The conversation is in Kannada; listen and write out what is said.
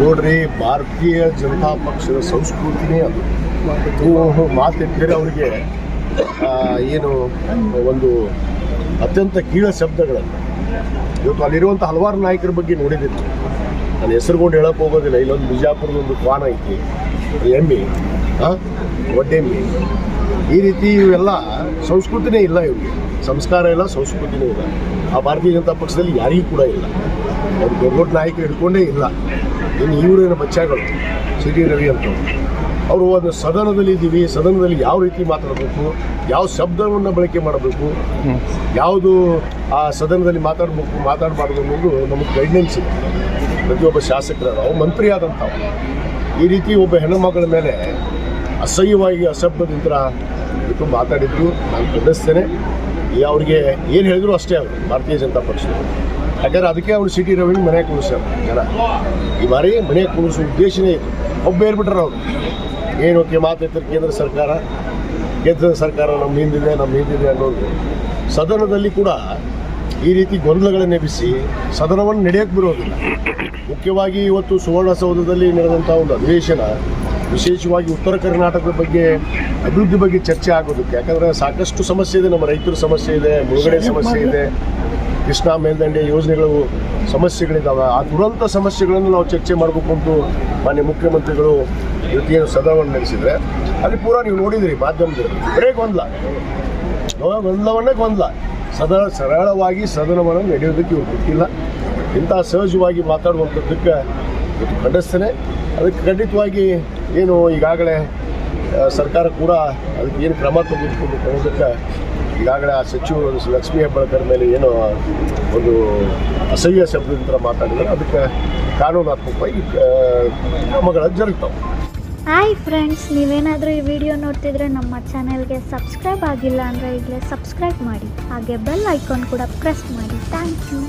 ನೋಡ್ರಿ, ಭಾರತೀಯ ಜನತಾ ಪಕ್ಷದ ಸಂಸ್ಕೃತಿನೇ ಅದು. ಮಾತಿಟ್ಟರೆ ಅವರಿಗೆ ಏನು ಒಂದು ಅತ್ಯಂತ ಕೀಳ ಶಬ್ದಗಳನ್ನು ಇವತ್ತು ಅಲ್ಲಿರುವಂಥ ಹಲವಾರು ನಾಯಕರ ಬಗ್ಗೆ ನೋಡಿದ್ದೀನಿ ನಾನು ಹೆಸರುಗೊಂಡು ಹೇಳಕ್ಕೆ ಹೋಗೋದಿಲ್ಲ. ಇಲ್ಲೊಂದು ಬಿಜಾಪುರದ ಒಂದು ಕ್ವಾನ ಐತಿ ಎಮ್ಮಿ ಒಡ್ಡೆಮ್ಮೆ ಈ ರೀತಿ ಇವೆಲ್ಲ ಸಂಸ್ಕೃತಿನೇ ಇಲ್ಲ ಇವ್ರಿಗೆ. ಸಂಸ್ಕಾರ ಇಲ್ಲ, ಸಂಸ್ಕೃತಿನೇ ಇಲ್ಲ. ಆ ಭಾರತೀಯ ಜನತಾ ಪಕ್ಷದಲ್ಲಿ ಯಾರಿಗೂ ಕೂಡ ಇಲ್ಲ. ಅವ್ರು ದೊಡ್ಡ ದೊಡ್ಡ ನಾಯಕರು ಹಿಡ್ಕೊಂಡೇ ಇಲ್ಲ. ಇನ್ನು ಇವರೇನ ಬಚ್ಚಾಗಳು ಸಿ ಟಿ ರವಿ ಅಂತ ಅವರು. ಒಂದು ಸದನದಲ್ಲಿ ಇದ್ದೀವಿ, ಸದನದಲ್ಲಿ ಯಾವ ರೀತಿ ಮಾತಾಡಬೇಕು, ಯಾವ ಶಬ್ದವನ್ನು ಬಳಕೆ ಮಾಡಬೇಕು, ಯಾವುದು ಆ ಸದನದಲ್ಲಿ ಮಾತಾಡಬೇಕು, ಮಾತಾಡಬಾರ್ದು ಅನ್ನೋದು ನಮಗೆ ಗೈಡ್ಲೈನ್ಸ್ ಇದೆ. ಪ್ರತಿಯೊಬ್ಬ ಶಾಸಕರ ನಾವು ಮಂತ್ರಿ ಆದಂಥವು ಈ ರೀತಿ ಒಬ್ಬ ಹೆಣ್ಣುಮಗಳ ಮೇಲೆ ಅಸಹ್ಯವಾಗಿ ಅಸಭ್ಯದಿಂದ ಮಾತಾಡಿದ್ದು ನಾನು ಖಂಡಿಸ್ತೇನೆ. ಅವ್ರಿಗೆ ಏನು ಹೇಳಿದ್ರು ಅಷ್ಟೇ ಅವರು, ಭಾರತೀಯ ಜನತಾ ಪಕ್ಷ. ಯಾಕಂದ್ರೆ ಅದಕ್ಕೆ ಅವ್ರು ಸಿಟಿ ಮನೆ ಮನೆಗೆ ಕುಣಿಸ್ಯಾರ ಜನ. ಈ ಬಾರಿ ಮನೆ ಕೂಡಿಸೋ ಉದ್ದೇಶನೇ ಇದೆ. ಒಬ್ಬ ಏರ್ಬಿಟ್ರೆ ಅವರು. ಏನು ಓಕೆ ಕೇಂದ್ರ ಸರ್ಕಾರ? ಕೇಂದ್ರ ಸರ್ಕಾರ ನಮ್ಮ ಹಿಂದಿದೆ ನಮ್ಮ ಹಿಂದಿದೆ ಅನ್ನೋದು. ಸದನದಲ್ಲಿ ಕೂಡ ಈ ರೀತಿ ಗೊಂದಲಗಳನ್ನು ಎಬ್ಬಿಸಿ ಸದನವನ್ನು ನಡೆಯಕ್ಕೆ ಬರೋದಿಲ್ಲ. ಮುಖ್ಯವಾಗಿ ಇವತ್ತು ಸುವರ್ಣಸೌಧದಲ್ಲಿ ನಡೆದಂಥ ಒಂದು ಅಧಿವೇಶನ ವಿಶೇಷವಾಗಿ ಉತ್ತರ ಕರ್ನಾಟಕದ ಬಗ್ಗೆ ಅಭಿವೃದ್ಧಿ ಬಗ್ಗೆ ಚರ್ಚೆ ಆಗೋದಕ್ಕೆ. ಯಾಕಂದರೆ ಸಾಕಷ್ಟು ಸಮಸ್ಯೆ ಇದೆ ನಮ್ಮ ರೈತರ ಸಮಸ್ಯೆ ಇದೆ ಮುಳುಗಡೆ ಸಮಸ್ಯೆ ಇದೆ. ಕೃಷ್ಣಾ ಮೇಲ್ದಂಡೆ ಯೋಜನೆಗಳು ಸಮಸ್ಯೆಗಳಿದ್ದಾವೆ ಆ ದುರಂತ ಸಮಸ್ಯೆಗಳನ್ನು ನಾವು ಚರ್ಚೆ ಮಾಡಬೇಕು ಅಂತ ಮಾನ್ಯ ಮುಖ್ಯಮಂತ್ರಿಗಳು ಜೊತೆಗೆ ಸದನವನ್ನು ನಡೆಸಿದರೆ ಅಲ್ಲಿ ಪೂರಾ ನೀವು ನೋಡಿದಿರಿ ಮಾಧ್ಯಮದಲ್ಲಿ. ಬರೇ ಗೊಂದಲ. ಗೊಂದಲವನ್ನೇ ಗೊಂದಲ. ಸದನ ಸರಳವಾಗಿ ಸದನವನ್ನು ನಡೆಯೋದಕ್ಕೆ ಇವ್ರು ಗೊತ್ತಿಲ್ಲ. ಇಂಥ ಸಹಜವಾಗಿ ಮಾತಾಡುವಂಥದ್ದಕ್ಕೆ ಇವತ್ತು ಖಂಡಿಸ್ತೇನೆ. ಅದಕ್ಕೆ ಖಂಡಿತವಾಗಿ ಏನು ಈಗಾಗಲೇ ಸರ್ಕಾರ ಕೂಡ ಅದಕ್ಕೆ ಏನು ಕ್ರಮ ತೆಗೆದುಕೊಂಡು ಅನ್ನೋದಕ್ಕೆ ಈಗಾಗಲೇ ಆ ಸಚಿವ ಲಕ್ಷ್ಮೀ ಹೆಬ್ಬಾಳ್ಕರ್ ಮೇಲೆ ಏನು ಒಂದು ಅಸಹ್ಯ ಶಬ್ದದಿಂದ ಮಾತಾಡಿದ್ರೆ ಅದಕ್ಕೆ ಕಾನೂನಾತ್ಮಕವಾಗಿ ಕ್ರಮಗಳ ಜರುಗ್ತಾವೆ. ಹಾಯ್ ಫ್ರೆಂಡ್ಸ್, ನೀವೇನಾದರೂ ಈ ವಿಡಿಯೋ ನೋಡ್ತಿದ್ರೆ ನಮ್ಮ ಚಾನೆಲ್ಗೆ ಸಬ್ಸ್ಕ್ರೈಬ್ ಆಗಿಲ್ಲ ಅಂದರೆ ಈಗಲೇ ಸಬ್ಸ್ಕ್ರೈಬ್ ಮಾಡಿ. ಹಾಗೆ ಬೆಲ್ ಐಕಾನ್ ಕೂಡ ಪ್ರೆಸ್ ಮಾಡಿ. Thank you.